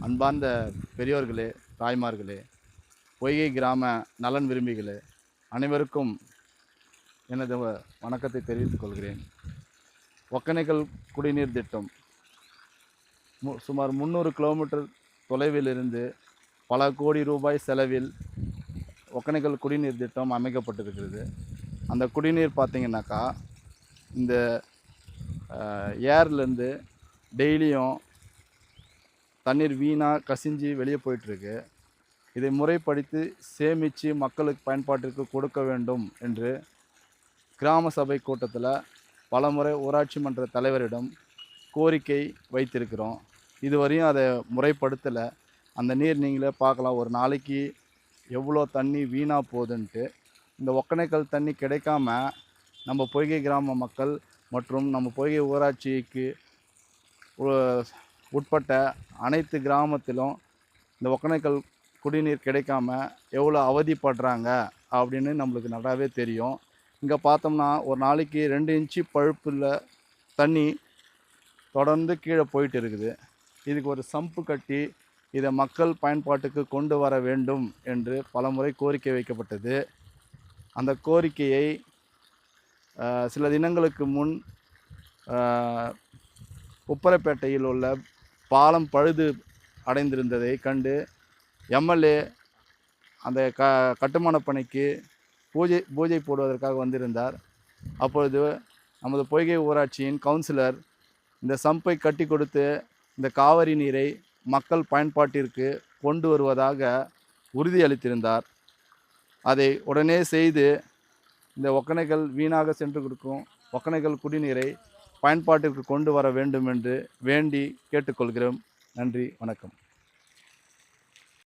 அன்பார்ந்த பெரியோர்களே தாய்மார்களே பொய்கை கிராம நலன் விரும்பிகளே அனைவருக்கும் எனது வணக்கத்தை தெரிவித்துக் கொள்கிறேன். ஒக்கனைக்கல் குடிநீர் திட்டம். மு- சுமார் முந்நூறு கிலோமீட்டர் தொலைவில் இருந்து பல கோடி ரூபாய் செலவில் ஒக்கனைக்கல் குடிநீர் திட்டம் அமைக்கப்பட்டிருக்கிறது. அந்த குடிநீர் பார்த்திங்கனாக்கா இந்த ஏர்லேருந்து டெய்லியும் தண்ணீர் வீணாக கசிஞ்சு வெளியே போயிட்டுருக்கு. இதை முறைப்படுத்தி சேமித்து மக்களுக்கு பயன்பாட்டிற்கு கொடுக்க வேண்டும் என்று கிராம சபை கூட்டத்தில் பலமுறை ஊராட்சி மன்ற தலைவரிடம் கோரிக்கை வைத்திருக்கிறோம். இதுவரையும் அதை முறைப்படுத்தலை. அந்த நீர் நீங்களே பார்க்கலாம். ஒரு நாளைக்கு எவ்வளோ தண்ணி வீணாக போகுதுன்ட்டு. இந்த ஒக்கனைக்கல் தண்ணி கிடைக்காம நம்ம பொய்கை கிராம மக்கள் மற்றும் நம்ம பொய்கை ஊராட்சிக்கு உட்பட்ட அனைத்து கிராமத்திலும் இந்த ஒக்கனைக்கல் குடிநீர் கிடைக்காம எவ்வளோ அவதிப்படுறாங்க அப்படின்னு நம்மளுக்கு நல்லாவே தெரியும். இங்கே பார்த்தோம்னா ஒரு நாளைக்கு ரெண்டு இன்ச்சு பழுப்பில் தண்ணி தொடர்ந்து கீழே போயிட்டு இருக்குது. இதுக்கு ஒரு சம்பு கட்டி இதை மக்கள் பயன்பாட்டுக்கு கொண்டு வர வேண்டும் என்று பலமுறை கோரிக்கை வைக்கப்பட்டது. அந்த கோரிக்கையை சில தினங்களுக்கு முன் உப்பரப்பேட்டையில் உள்ள பாலம் பழுது அடைந்திருந்ததை கண்டு எம்எல்ஏ அந்த க கட்டுமான பணிக்கு பூஜை பூஜை போடுவதற்காக வந்திருந்தார். அப்பொழுது நமது பொய்கை ஊராட்சியின் கவுன்சிலர் இந்த சம்பை கட்டி கொடுத்து இந்த காவிரி நீரை மக்கள் பயன்பாட்டிற்கு கொண்டு வருவதாக உறுதியளித்திருந்தார். அதை உடனே செய்து இந்த ஒக்கனைகள் வீணாக சென்று கொடுக்கும் ஒக்கனைகள் குடிநீரை பயன்பாட்டிற்கு கொண்டு வர வேண்டும் என்று வேண்டி கேட்டுக்கொள்கிறோம். நன்றி வணக்கம்.